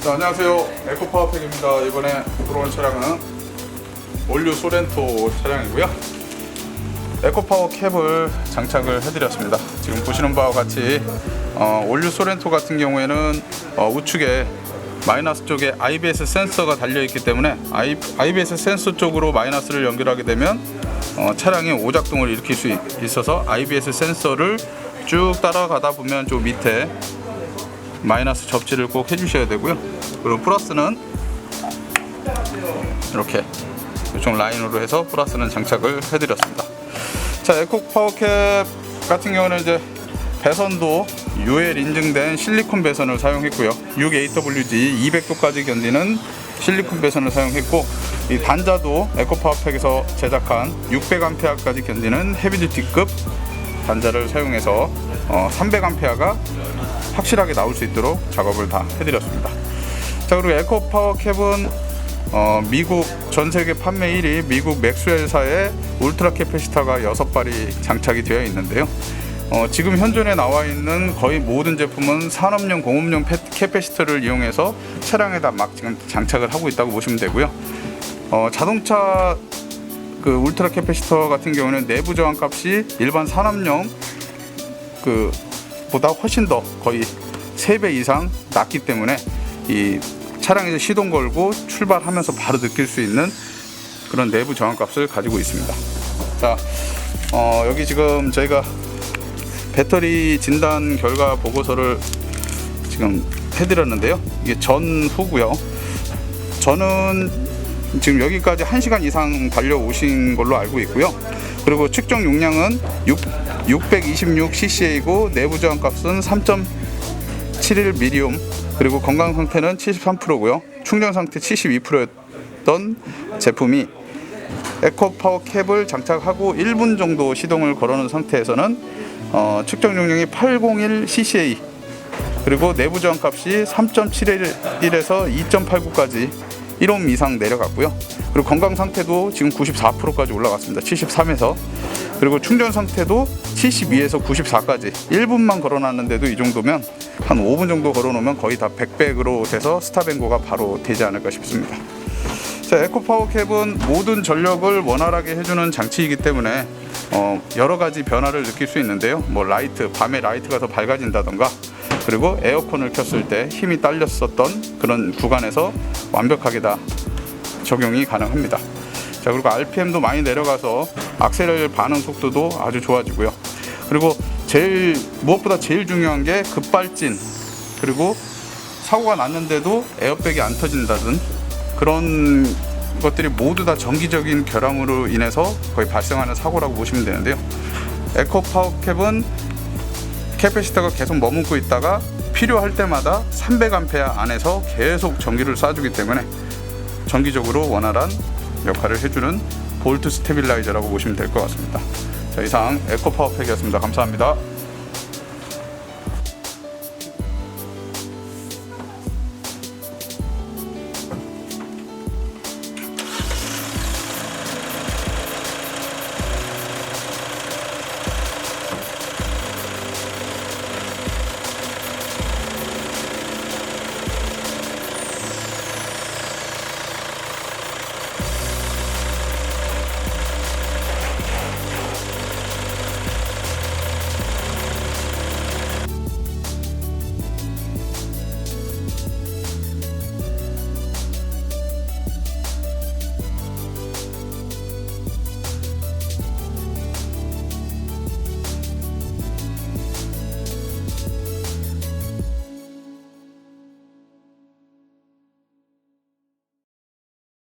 자, 안녕하세요. 에코파워팩입니다. 이번에 들어온 차량은 올류 소렌토 차량이고요. 에코파워 캡을 장착을 해드렸습니다. 지금 보시는 바와 같이 어, 올류 소렌토 같은 경우에는 어, 우측에 마이너스 쪽에 IBS 센서가 달려 있기 때문에 I, IBS 센서 쪽으로 마이너스를 연결하게 되면 어, 차량이 오작동을 일으킬 수 있- 있어서 IBS 센서를 쭉 따라가다 보면 좀 밑에 마이너스 접지를 꼭 해주셔야 되고요. 그리고 플러스는 이렇게 이쪽 라인으로 해서 플러스는 장착을 해드렸습니다. 자, 에코 파워캡 같은 경우는 이제 배선도 UL 인증된 실리콘 배선을 사용했고요. 6AWG 200도까지 견디는 실리콘 배선을 사용했고 이 단자도 에코 파워팩에서 제작한 600A까지 견디는 헤비듀티급 단자를 사용해서 어, 300A가 확실하게 나올 수 있도록 작업을 다 해드렸습니다. 자 그리고 에코 파워 캡은 어, 미국 전 세계 판매 1위 미국 맥스웰사의 울트라 캐패시터가 6발이 장착이 되어 있는데요. 어, 지금 현존에 나와 있는 거의 모든 제품은 산업용 공업용 패- 캐패시터를 이용해서 차량에다 막 지금 장착을 하고 있다고 보시면 되고요. 어, 자동차 그 울트라 캐패시터 같은 경우는 내부 저항 값이 일반 산업용 그 보다 훨씬 더 거의 3배 이상 낮기 때문에 이 차량에서 시동 걸고 출발하면서 바로 느낄 수 있는 그런 내부 저항값을 가지고 있습니다. 자, 어, 여기 지금 저희가 배터리 진단 결과 보고서를 지금 해드렸는데요. 이게 전후고요. 저는 지금 여기까지 1시간 이상 달려오신 걸로 알고 있고요. 그리고 측정 용량은 6, 626cc이고 내부 저항 값은 3.71 미리움 그리고 건강 상태는 73%고요. 충전 상태 72%였던 제품이 에코 파워 캡을 장착하고 1분 정도 시동을 걸어놓은 상태에서는 어, 측정 용량이 801cca 그리고 내부 저항 값이 3.71에서 2.89까지 1옴 이상 내려갔고요. 그리고 건강 상태도 지금 94%까지 올라갔습니다. 73에서 그리고 충전 상태도 72에서 94까지 1분만 걸어놨는데도 이 정도면 한 5분 정도 걸어놓으면 거의 다 100백으로 돼서 스타뱅고가 바로 되지 않을까 싶습니다. 자, 에코파워 캡은 모든 전력을 원활하게 해주는 장치이기 때문에 어, 여러 가지 변화를 느낄 수 있는데요. 뭐 라이트, 밤에 라이트가 더 밝아진다던가 그리고 에어컨을 켰을 때 힘이 딸렸었던 그런 구간에서 완벽하게 다 적용이 가능합니다. 자, 그리고 RPM도 많이 내려가서 악셀 반응 속도도 아주 좋아지고요. 그리고 제일 무엇보다 제일 중요한 게 급발진 그리고 사고가 났는데도 에어백이 안 터진다든 그런 것들이 모두 다 정기적인 결함으로 인해서 거의 발생하는 사고라고 보시면 되는데요. 에코 파워캡은 캐패시터가 계속 머금고 있다가 필요할 때마다 300A 안에서 계속 전기를 쏴주기 때문에 정기적으로 원활한 역할을 해주는 볼트 스테빌라이저라고 보시면 될 것 같습니다. 자, 이상 에코 파워팩이었습니다. 감사합니다.